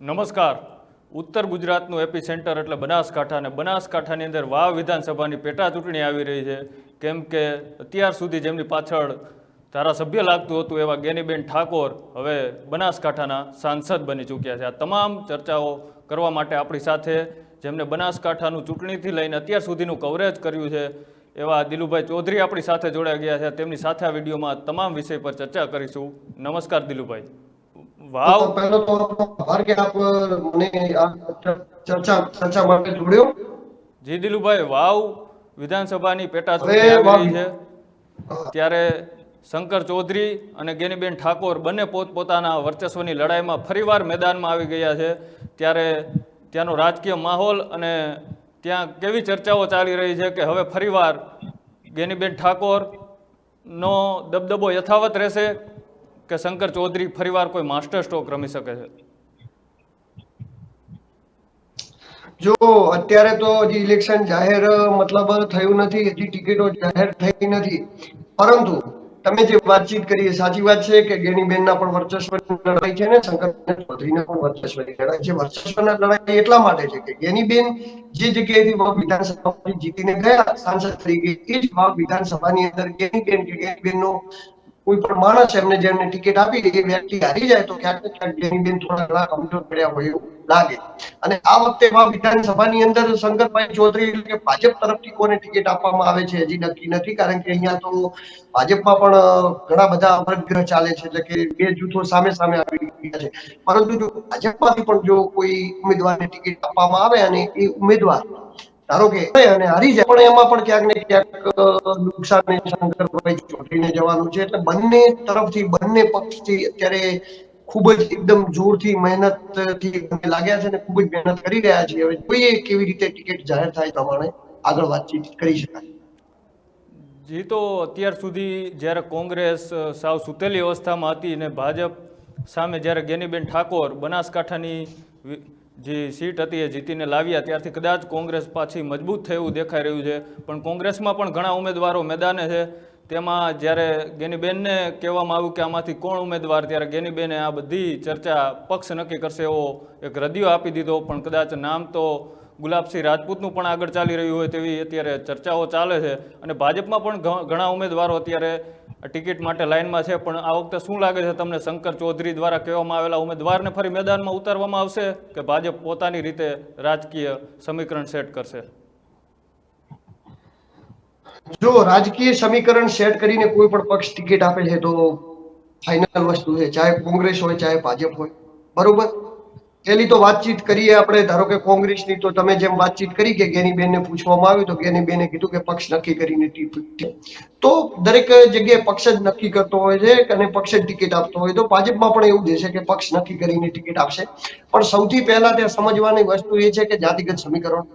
નમસ્કાર. ઉત્તર ગુજરાતનું એપી સેન્ટર એટલે બનાસકાંઠા અને બનાસકાંઠાની અંદર વાવ વિધાનસભાની પેટા ચૂંટણી આવી રહી છે. કેમ કે અત્યાર સુધી જેમની પાછળ ધારાસભ્ય લાગતું હતું એવા ગેનીબેન ઠાકોર હવે બનાસકાંઠાના સાંસદ બની ચૂક્યા છે. આ તમામ ચર્ચાઓ કરવા માટે આપણી સાથે જેમને બનાસકાંઠાનું ચૂંટણીથી લઈને અત્યાર સુધીનું કવરેજ કર્યું છે, એવા દિલુભાઈ ચૌધરી આપણી સાથે જોડાઈ ગયા છે. તેમની સાથે આ વિડીયોમાં તમામ વિષય પર ચર્ચા કરીશું. નમસ્કાર દિલુભાઈ. વાવ. પહેલો તો આભાર કે આપ મને આ ચર્ચા ચર્ચા માટે જોડ્યો? જી દિલુભાઈ વાવ વિધાનસભાની પેટા ચૂંટણી છે. ત્યારે શંકર ચૌધરી અને ગેનીબેન ઠાકોર બંને પોતપોતાના વર્ચસ્વની લડાઈમાં ફરીવાર મેદાનમાં આવી ગયા છે. ત્યારે ત્યાંનો રાજકીય માહોલ અને ત્યાં કેવી ચર્ચાઓ ચાલી રહી છે કે હવે ફરીવાર ગેનીબેન ઠાકોરનો દબદબો યથાવત રહેશે. કે શંકર ચૌધરી ફરીવાર કોઈ માસ્ટર સ્ટ્રોક રમી શકે છે? જો, અત્યારે તો હજી ઇલેક્શન જાહેર મતલબ થયું નથી, હજી ટિકિટો જાહેર થઈ નથી. પરંતુ, તમે જે વાતચીત કરી સાચી વાત છે કે ગેનીબેનના પણ વર્ચસ્વની લડાઈ છે ને, શંકર ચૌધરીના પણ વર્ચસ્વની લડાઈ છે. વર્ચસ્વના લડાઈ એટલા માટે છે કે ગેનીબેન જે જગ્યાએથી વાવ વિધાનસભામાંથી જીતીને ગયા, સાંસદ તરીકે, એ જ વિધાનસભાની અંદર ગેનીબેન કે ગેનીબેનનો કોઈ પણ માણસ એમને જેમને ટિકિટ આપી એ વ્યક્તિ હારી જાય તો ક્યાંક ને ક્યાંક ગેનીબેન થોડા ઘણા કમજોર પડ્યા હોય એવું લાગે. અને આ વખતે વાવ વિધાનસભાની અંદર શંકરભાઈ ચૌધરી એટલે કે ભાજપ તરફથી કોને ટિકિટ આપવામાં આવે છે હજી નક્કી નથી, કારણ કે અહીંયા તો ભાજપમાં પણ ઘણા બધા અપગ્રહ ચાલે છે, એટલે કે બે જૂથો સામે સામે આવી રહ્યા છે. પરંતુ જો ભાજપમાંથી પણ જો કોઈ ઉમેદવારને ટિકિટ આપવામાં આવે અને એ ઉમેદવાર ધારો કે અને હારી જાય, પણ એમાં પણ ક્યાંક ને ક્યાંક નુકસાન શંકરભાઈ ચોટીને જવાનું છે, એટલે બંને તરફથી, બંને પક્ષથી અત્યારે ખૂબ જ એકદમ જોરથી મહેનતથી લાગ્યા છે અને ખૂબ જ મહેનત કરી રહ્યા છે હવે જોઈએ કેવી રીતે ટિકિટ જાહેર થાય પ્રમાણે આગળ વાતચીત કરી શકાય. જી, તો અત્યાર સુધી જ્યારે કોંગ્રેસ સાવ સુતેલી અવસ્થામાં હતી અને ભાજપ સામે જ્યારે ગેનીબેન ઠાકોર બનાસકાંઠાની જે સીટ હતી એ જીતીને લાવ્યા. ત્યારથી કદાચ કોંગ્રેસ પાછી મજબૂત થયું દેખાઈ રહ્યું છે. પણ કોંગ્રેસમાં પણ ઘણા ઉમેદવારો મેદાને છે. તેમાં જ્યારે ગેનીબેનને કહેવામાં આવ્યું કે આમાંથી કોણ ઉમેદવાર, ત્યારે ગેનીબેને આ બધી ચર્ચા પક્ષ નક્કી કરશે એવો એક રદિયો આપી દીધો. પણ કદાચ નામ તો ગુલાબસિંહ રાજપૂતનું પણ આગળ ચાલી રહ્યું હોય તેવી અત્યારે ચર્ચાઓ ચાલે છે. અને ભાજપમાં પણ ઘણા ઉમેદવારો અત્યારે ટિકિટ માટે લાઇનમાં છે, પણ આ વખતે શું લાગે છે તમને? શંકર ચૌધરી દ્વારા કહેવામાં આવેલા ઉમેદવારને ફરી મેદાનમાં ઉતારવામાં આવશે કે ભાજપ પોતાની રીતે રાજકીય સમીકરણ સેટ કરશે? જો રાજકીય સમીકરણ સેટ કરીને કોઈ પણ પક્ષ ટિકિટ આપે છે, તો ફાઇનલ વસ્તુ છે, ચાહે કોંગ્રેસ હોય, ચાહે ભાજપ હોય. બરોબર? પેલી તો વાતચીત કરીએ આપણે. ધારો કે કોંગ્રેસની તો તમે જેમ વાતચીત કરી કે ગેનીબેનને પૂછવામાં આવ્યું, તો ગેનીબેને કીધું કે પક્ષ નક્કી કરીને તો દરેક જગ્યાએ પક્ષ જ નક્કી કરતો હોય છે અને પક્ષ જ ટિકિટ આપતો હોય. તો ભાજપમાં પણ એવું દેશે કે પક્ષ નક્કી કરીને ટિકિટ આપશે. પણ સૌથી પહેલા ત્યાં સમજવાની વસ્તુ એ છે કે જાતિગત સમીકરણ.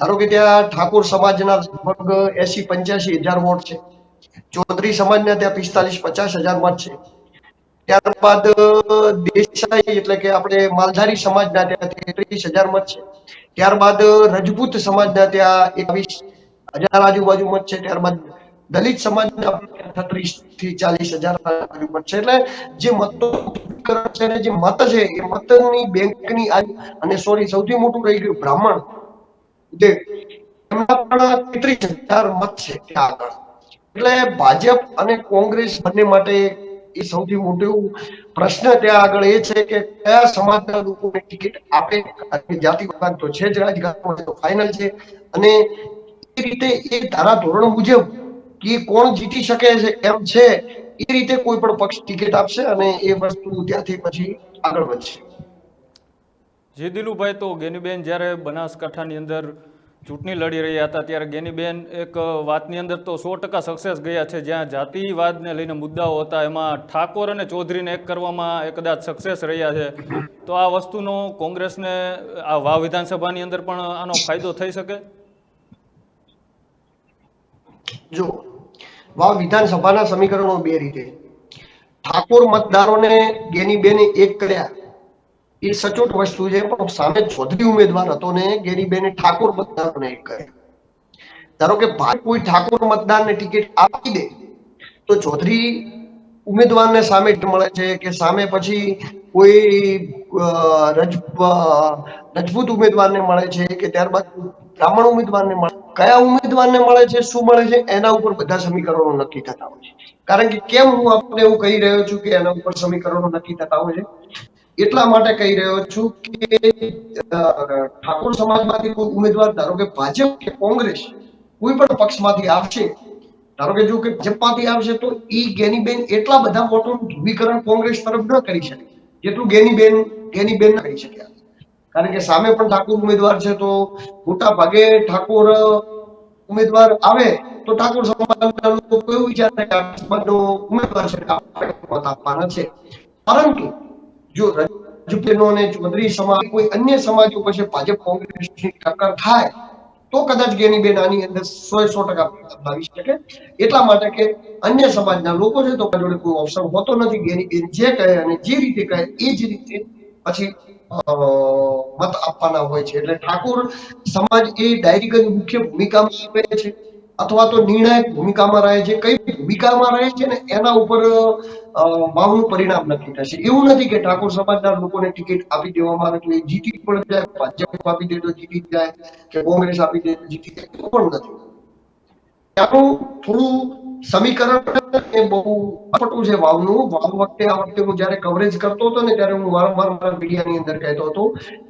ધારો કે ત્યાં ઠાકોર સમાજના લગભગ એસી પંચ્યાસી હજાર વોટ છે. ચૌધરી સમાજના ત્યાં પિસ્તાલીસ પચાસ હજાર મત છે. ત્યારબાદ દેસાઈ એટલે કે આપણે માલધારી સમાજના ત્યાં તેત્રીસ હજાર મત છે. ત્યારબાદ રજપૂત સમાજના ત્યાં એકવીસ હજાર આજુબાજુ મત છે. ત્યારબાદ દલિત સમાજના છત્રીસથી ચાલીસ હજાર મત છે. એટલે જે મતો છે જે મત છે, એ મતની બેંકની અને સોરી, સૌથી મોટું રહી ગયું બ્રાહ્મણ. જે એમના પણ તેત્રીસ હજાર મત છે ત્યાં આગળ. એટલે ભાજપ અને કોંગ્રેસ બંને માટે એ સૌથી મોટો પ્રશ્ન ત્યાં આગળ એ છે કે કયા સમાજના લોકોને ટિકિટ આપે? અને જાતિવાદ તો છે જ રાજકારણમાં ફાઇનલ છે. અને એ રીતે એ ધારા ધોરણ મુજબ કે કોણ જીતી શકે છે, એમ છે, એ રીતે કોઈ પણ પક્ષ ટિકિટ આપશે અને એ વસ્તુ ત્યાંથી પછી આગળ વધશે. જી દિલુભાઈ, તો ગેનીબેન જ્યારે બનાસકાંઠાની અંદર ચૂંટણી લડી રહ્યા હતા ત્યારે ગેનીબેન એક વાતની અંદર તો સો ટકા સક્સેસ ગયા છે. જ્યાં જાતિવાદને લઈને મુદ્દાઓ હતા, એમાં ઠાકોર અને ચૌધરીને એક કરવામાં એ સક્સેસ રહ્યા છે. તો આ વસ્તુનો કોંગ્રેસને, આ વાવ વિધાનસભાની અંદર પણ આનો ફાયદો થઈ શકે? જો, વાવ વિધાનસભાના સમીકરણો બે રીતે. ઠાકોર મતદારોને ગેનીબેને એક કર્યા એ સચોટ વસ્તુ છે. પણ સામે ચૌધરી ઉમેદવાર હતો ને, ગેરીબેને ઠાકોર મતદારોને એક કર્યા. ધારો કે ભાઈ કોઈ ઠાકોર મતદારને ટિકિટ આપી દે, તો ચૌધરી ઉમેદવારને સામે મળે છે કે સામે પછી કોઈ રજપૂત ઉમેદવારને મળે છે કે ત્યારબાદ બ્રાહ્મણ ઉમેદવારને મળે. કયા ઉમેદવારને મળે છે, શું મળે છે, એના ઉપર બધા સમીકરણો નક્કી થતા હોય છે. કારણ કે કેમ હું આપને એવું કહી રહ્યો છું કે એના ઉપર સમીકરણો નક્કી થતા હોય છે? એટલા માટે કહી રહ્યો છું કે ઠાકોર સમાજમાંથી કોઈ ઉમેદવાર, ધારો કે ભાજપ કે કોંગ્રેસ કોઈ પણ પક્ષમાંથી આવશે, ધારો કે જો કે ભાજપમાંથી આવશે, તો ઈ ગેનીબેન એટલા બધા મોટું ધ્રુવીકરણ કોંગ્રેસ તરફ ન કરી શકે, જેટલું ગેનીબેન ગેનીબેન ન કરી શક્યા કારણ કે સામે પણ ઠાકોર ઉમેદવાર છે, તો મોટા ભાગે ઠાકોર ઉમેદવાર આવે, તો ઠાકોર સમાજના લોકો કેવું વિચારે કે ઉમેદવાર છે આપવાના છે. પરંતુ જો રજપૂતનો અને ચૌધરી સમાજ, કોઈ અન્ય સમાજો પછી ભાજપ કોંગ્રેસની ટક્કર થાય, તો કદાચ ગેનીબેન આની અંદર સો સો ટકા લાવી શકે. એટલા માટે કે અન્ય સમાજના લોકો છે તો જોડે કોઈ ઓપ્શન હોતો નથી. ગેનીબેન જે કહે અને જે રીતે કહે એ જ રીતે પછી મત આપવાના હોય છે. એટલે ઠાકોર સમાજ એ ડાયરેક્ટ મુખ્ય ભૂમિકામાં આવે છે. અથવા તો નિર્ણાયક ભૂમિકામાં રહે છે, કઈ ભૂમિકામાં રહે છે ને એના ઉપર માવનું પરિણામ નક્કી થશે. એવું નથી કે ઠાકોર સમાજના લોકોને ટિકિટ આપી દેવામાં આવે તો એ જીતી પણ જાય, ભાજપ આપી દે તો જીતી જાય, કે કોંગ્રેસ આપી દે તો જીતી જાય, એવું પણ નથી. ત્યાંનું થોડું સમીકરણ એ બહુ અટપટું છે વાવનું. વાવ વખતે આ વખતે હું જયારે કવરેજ કરતો હતો ને ત્યારે હું વારંવાર મારા મીડિયાની અંદર કહેતો હતો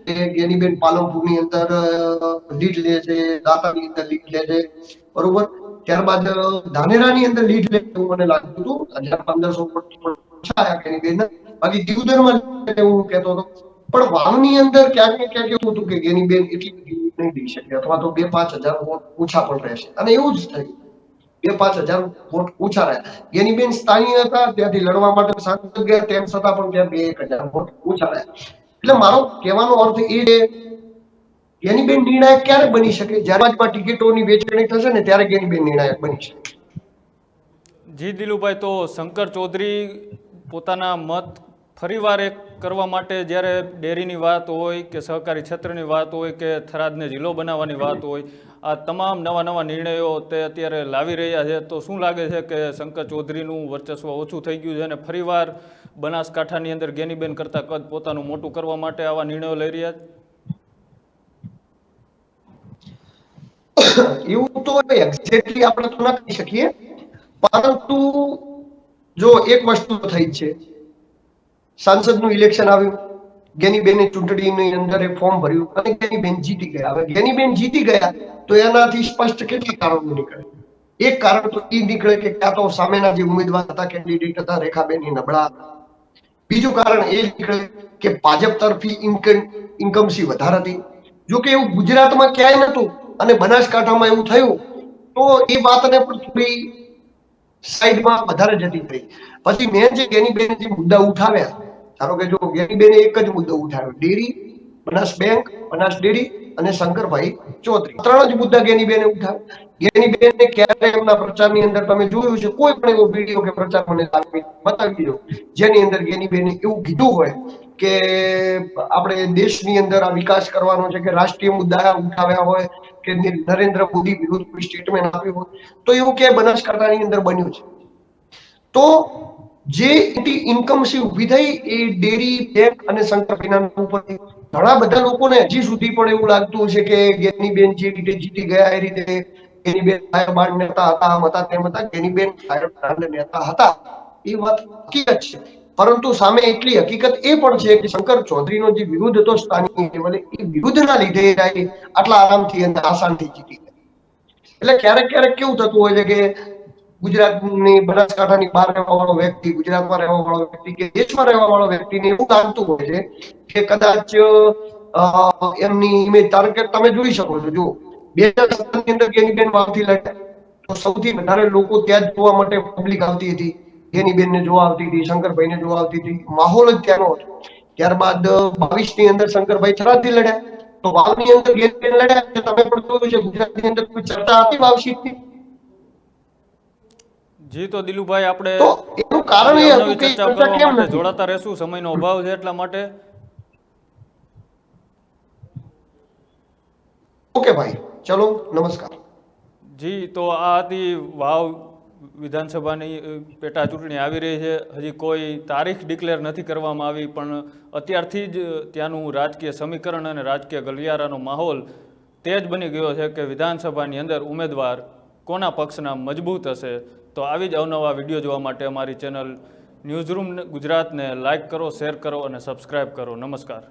કે ગેનીબેન પાલનપુરની અંદર લીડ લે છે, દાતાની અંદર લીડ લે છે. બરોબર? ત્યારબાદ ધાનેરાની અંદર લીડ લે એવું મને લાગતું હતું. હજાર પંદરસો આવ્યા ગેનીબેન બાકી દિવદરમાં હું કહેતો હતો. પણ વાવની અંદર ક્યાંક ને ક્યાંક એવું હતું કે ગેનીબેન એટલી નહીં દઈ શકે અથવા તો બે પાંચ હજાર ઓછા પણ રહેશે. અને એવું જ થયું. બે પાંચ હજાર ઓછા રહ્યા ગેનીબેન સ્થાયી હતા, ત્યાંથી લડવા માટે સાંસદ ગયા તેમ છતાં પણ ત્યાં બે એક હજાર વોટ ઓછા રહ્યા એટલે મારો કહેવાનો અર્થ એ છે ગેનીબેન નિર્ણાયક ક્યારે બની શકે? જ્યારે ભાજપમાં ટિકિટોની વેચણી થશે ને ત્યારે ગેનીબેન નિર્ણાયક બની શકે. જી દિલુભાઈ, તો શંકર ચૌધરી પોતાના મત ફરીવાર એક કરવા માટે જ્યારે ડેરીની વાત હોય કે સહકારી ક્ષેત્રની વાત હોય કે થરાદને જિલ્લો બનાવવાની વાત હોય આ તમામ નવા નવા નિર્ણયો તે અત્યારે લાવી રહ્યા છે. તો શું લાગે છે કે શંકર ચૌધરીનું વર્ચસ્વ ઓછું થઈ ગયું છે અને ફરીવાર બનાસકાંઠાની અંદર ગેનીબેન કરતાં કદ પોતાનું મોટું કરવા માટે આવા નિર્ણયો લઈ રહ્યા છે? એવું તો એક્ઝેક્ટલી આપણે તો ના કહી શકીએ. પરંતુ જો એક વસ્તુ થઈ છે. સાંસદનું ઇલેક્શન આવ્યું. ગેનીબેને ચૂંટણીની અંદર એ ફોર્મ ભર્યું અને ગેનીબેન જીતી ગયા. હવે ગેનીબેન જીતી ગયા તો એનાથી સ્પષ્ટ કેટલા કારણો નીકળે? એક કારણ તો એ નીકળે કે ક્યાં તો સામેના જે ઉમેદવાર હતા, કેન્ડિડેટ હતા રેખાબેન એ નબળા. બીજું કારણ એ નીકળે કે ભાજપ તરફી ઇન્કમ ઇન્કમસી વધારે હતી. જો કે એવું ગુજરાતમાં ક્યાંય નતું અને બનાસકાંઠામાં એવું થયું, તો એ વાતને પણ થોડી સાઈડમાં વધારે જતી થઈ. પછી મેં જે ગેનીબેન જે મુદ્દા ઉઠાવ્યા ધારો કે જો ગેનીબેને એક જ મુદ્દો ઉઠાવ્યો, dairy, Banas bank, Banas dairy અને શંકરભાઈ ચૌધરી. ત્રણ જ મુદ્દા ગેનીબેને ઉઠાવ્યા. ગેનીબેનને ક્યારે એમના પ્રચારની અંદર તમે જોયું છે? કોઈ પણ એવો વીડિયો કે પ્રચાર મને બતાવી દો. જેની અંદર ગેનીબેને એવું કીધું હોય કે આપણે દેશની અંદર આ વિકાસ કરવાનો છે, કે રાષ્ટ્રીય મુદ્દા ઉઠાવ્યા હોય, કે નરેન્દ્ર મોદી વિરુદ્ધ સ્ટેટમેન્ટ આપ્યું હોય, તો એવું ક્યાંય બનાસકાંઠાની અંદર બન્યું છે? તો જે ઇન્કમસી ઊભી થઈ એ ડેરી બેંક અને શંકર ફિનાન્સ ઉપર ઘણા બધા લોકોને હજી સુધી પણ એવું લાગતું છે કે ગેનીબેન જે રીતે જીતી ગયા એ રીતે ગેનીબેન ફાયરબ્રાન્ડ નેતા હતા, આમ હતા, તેમ હતા ગેનીબેન ફાયરબ્રાન્ડ નેતા હતા. એ વાત હકીકત છે. પરંતુ સામે એટલી હકીકત એ પણ છે કે શંકર ચૌધરીનો જે વિરુદ્ધ હતો સ્થાનિક લેવલે, એ વિરુદ્ધના લીધે આટલા આરામથી અને આસાનથી જીતી ગયા એટલે ક્યારેક ક્યારેક કેવું થતું હોય છે કે ગુજરાતની બનાસકાંઠાની બહાર રહેવા વાળો વ્યક્તિ, ગુજરાતમાં રહેવા વાળો વ્યક્તિ કે દેશમાં રહેવા વાળો વ્યક્તિને એવું જાણતું હોય છે કે કદાચ એમની ઇમેજ કારણ કે તમે જોઈ શકો છો જો બે હજાર સત્તરની અંદર ગેનીબેન વાવથી લડ્યા તો સૌથી વધારે લોકો ત્યાં જોવા માટે પબ્લિક આવતી હતી. ગેનીબેન ને જોવા આવતી હતી શંકરભાઈ ને જોવા આવતી હતી. માહોલ જ ત્યાંનો હતો. ત્યારબાદ બાવીસની અંદર શંકરભાઈ થરાદથી લડ્યા. તો વાવની અંદર ગેનીબેન લડ્યા. તમે પણ જોયું છે, ગુજરાતની અંદર કોઈ ચર્ચા હતી વાવ સીટની જી તો દિલુભાઈ આપણે તો એનું કારણ એ હતું કે ચર્ચા કેમ નથી? જોડાતા રહેશું. સમયનો અભાવ છે એટલા માટે. ઓકે ભાઈ ચલો નમસ્કાર. જી તો આ હતી વાવ વિધાનસભાની પેટા ચૂંટણી આવી રહી છે. હજી કોઈ તારીખ ડિક્લેર નથી કરવામાં આવી પણ અત્યારથી જ ત્યાંનું રાજકીય સમીકરણ અને રાજકીય ગલિયારાનો માહોલ તેજ બની ગયો છે કે વિધાનસભાની અંદર ઉમેદવાર કોના પક્ષના મજબૂત હશે? તો આવી જ અવનવા વીડિયો જોવા માટે અમારી ચેનલ ન્યૂઝરૂમ ગુજરાતને લાઇક કરો, શેર કરો અને સબસ્ક્રાઈબ કરો. નમસ્કાર.